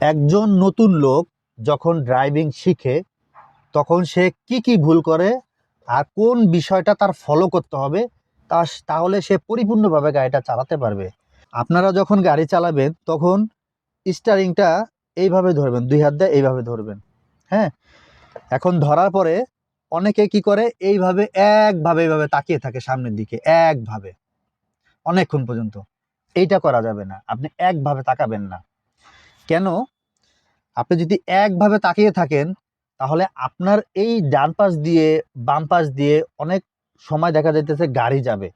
একজন নতুন লোক যখন ড্রাইভিং শিখে, তখন সে কি কি ভুল করে আর কোন বিষয়টা তার ফলো করতে হবে, তা তাহলে সে পরিপূর্ণভাবে গাড়িটা চালাতে পারবে। আপনারা যখন গাড়ি চালাবেন, তখন স্টারিংটা এইভাবে ধরবেন, দুই হাত দিয়ে এইভাবে ধরবেন হ্যাঁ? এখন ধরার পরে অনেকে কি করে, এইভাবে একভাবে এইভাবে তাকিয়ে থাকে সামনের দিকে, একভাবে, অনেকক্ষণ পর্যন্ত। এইটা করা যাবে না, আপনি একভাবে তাকাবেন না। কেন? আপনি যদি একভাবে তাকিয়ে থাকেন, তাহলে আপনার এই ডান পাশ দিয়ে, বাম পাশ দিয়ে অনেক সময় দেখা যাইতেছে গাড়ি যাবে।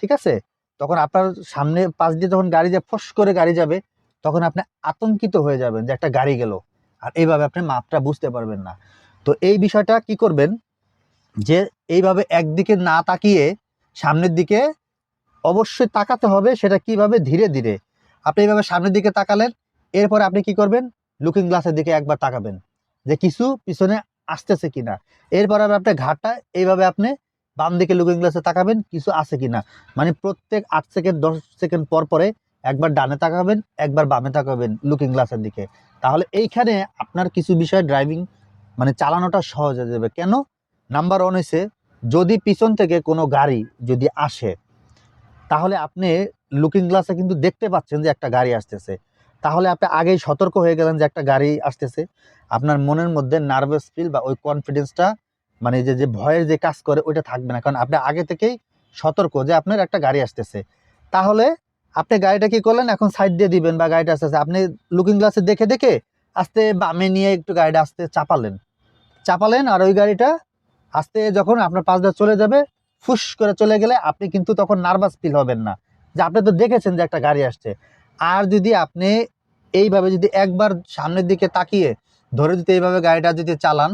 ঠিক আছে? তখন আপনার সামনে পাশ দিয়ে যখন গাড়ি যায়, ফস করে গাড়ি যাবে, তখন আপনি আতঙ্কিত হয়ে যাবেন যে একটা গাড়ি গেল। আর এইভাবে আপনি মাপটা বুঝতে পারবেন না। তো এই বিষয়টা কি করবেন? যে এইভাবে একদিকে না তাকিয়ে সামনের দিকে অবশ্যই তাকাতে হবে, সেটা কীভাবে? ধীরে ধীরে। আপনি এইভাবে সামনের দিকে তাকালেন এরপর আপনি কি করবেন? লুকিং গ্লাসের দিকে একবার তাকাবেন। যে কিছু পিছনে আসতেছে কিনা। এরপর আবার আপনার ঘাটটা এইভাবে আপনি বাম দিকে লুকিং গ্লাসে তাকাবেন, কিছু আছে কিনা। মানে প্রত্যেক আট সেকেন্ড, দশ সেকেন্ড পর পরে একবার ডানে তাকাবেন, একবার বামে তাকাবেন লুকিং গ্লাসের দিকে। তাহলে এইখানে আপনার কিছু বিষয় ড্রাইভিং মানে চালানোটা সহজ হয়ে যাবে। কেন? নাম্বার ওয়ান হয়েছে যদি পিছন থেকে কোনো গাড়ি যদি আসে, তাহলে আপনি লুকিং গ্লাসে কিন্তু দেখতে পাচ্ছেন যে একটা গাড়ি আসতেছে। তাহলে আপনি আগেই সতর্ক হয়ে গেলেন যে একটা গাড়ি আসতেছে। আপনার মনের মধ্যে নার্ভাস ফিল বা ওই কনফিডেন্সটা মানে যে যে ভয়ের যে কাজ করে ওইটা থাকবে না। কারণ আপনি আগে থেকেই সতর্ক যে আপনার একটা গাড়ি আসতেছে। তাহলে আপনি গাড়িটা কি করলেন? এখন সাইড দিয়ে দিবেন বা গাড়িটা আসতেছে। আপনি লুকিং গ্লাসে দেখে দেখে আস্তে বামে নিয়ে একটু গাড়িটা আস্তে চাপালেন। চাপালেন আর ওই গাড়িটা আস্তে যখন আপনার পাশ দিয়ে চলে যাবে, ফুস করে চলে গেলে আপনি কিন্তু তখন নার্ভাস ফিল হবেন না। যে আপনি তো দেখেছেন যে একটা গাড়ি আসছে। আর যদি আপনি এইভাবে যদি একবার সামনের দিকে তাকিয়ে ধরে যদি এইভাবে গাড়িটা যদি চালান,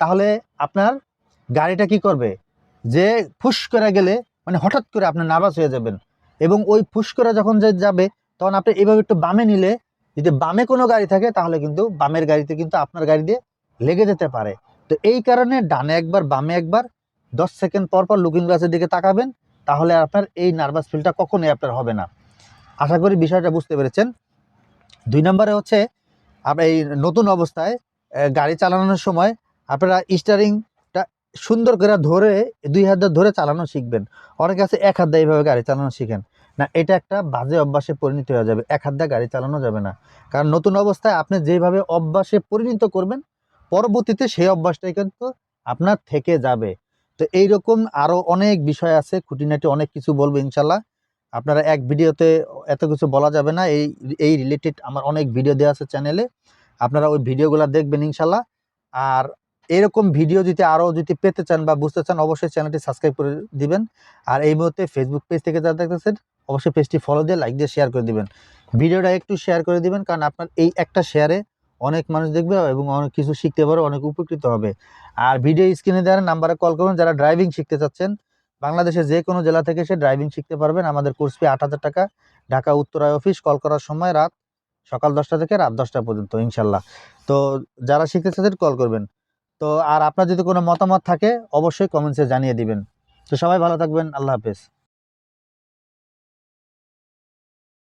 তাহলে আপনার গাড়িটা কি করবে? যে ফুস করে গেলে মানে হঠাৎ করে আপনি নার্ভাস হয়ে যাবেন। এবং ওই ফুস করে যখন যে যাবে, তখন আপনি এইভাবে একটু বামে নিলে, যদি বামে কোনো গাড়ি থাকে, তাহলে কিন্তু বামের গাড়িতে কিন্তু আপনার গাড়ি দিয়ে লেগে যেতে পারে। তো এই কারণে ডানে একবার, বামে একবার, দশ সেকেন্ড পর পর লুকিং গ্লাসের দিকে তাকাবেন, তাহলে আপনার এই নার্ভাস ফিলটা কখনোই আপনার হবে না। আশা করি বিষয়টা বুঝতে পেরেছেন। দুই নম্বরে হচ্ছে আপনার এই নতুন অবস্থায় গাড়ি চালানোর সময় আপনারা স্টারিংটা সুন্দর করে ধরে, দুই হাত ধরে চালানো শিখবেন। অনেকে আছে এক হাত এইভাবে গাড়ি চালানো শিখেন। না, এটা একটা বাজে অভ্যাসে পরিণত হয়ে যাবে। এক হাত গাড়ি চালানো যাবে না। কারণ নতুন অবস্থায় আপনি যেভাবে অভ্যাসে পরিণত করবেন, পরবর্তীতে সেই অভ্যাসটাই কিন্তু আপনার থেকে যাবে। তো এইরকম আরও অনেক বিষয় আছে, খুঁটিনাটি অনেক কিছু বলব ইনশাল্লাহ। আপনারা এক ভিডিওতে এত কিছু বলা যাবে না। এই এই রিলেটেড আমার অনেক ভিডিও দেওয়া আছে চ্যানেলে আপনারা ওই ভিডিওগুলো দেখবেন ইনশাল্লাহ। আর এরকম ভিডিও যদি আরও যদি পেতে চান বা বুঝতে চান, অবশ্যই চ্যানেলটি সাবস্ক্রাইব করে দিবেন। আর এই মুহূর্তে ফেসবুক পেজ থেকে যারা দেখতেছেন, অবশ্যই পেজটি ফলো দিয়ে লাইক দিয়ে শেয়ার করে দিবেন। ভিডিওটা একটু শেয়ার করে দিবেন, কারণ আপনার এই একটা শেয়ারে অনেক মানুষ দেখবে এবং অনেক কিছু শিখতে পারবে, অনেক উপকৃত হবে। আর ভিডিও স্ক্রিনে দেওয়ার নাম্বারে কল করুন, যারা ড্রাইভিং শিখতে চাচ্ছেন বাংলাদেশের যে কোনো জেলা থেকে সে ড্রাইভিং শিখতে পারবেন। আমাদের কোর্স ফি আট হাজার টাকা। ঢাকা উত্তরায় অফিস কল করার সময় রাত সকাল দশটা থেকে রাত দশটা পর্যন্ত, ইনশাল্লাহ। তো যারা শিখতে চাচ্ছেন কল করবেন। তো আর আপনার যদি কোনো মতামত থাকে, অবশ্যই কমেন্টসে জানিয়ে দিবেন। তো সবাই ভালো থাকবেন। আল্লাহ হাফেজ।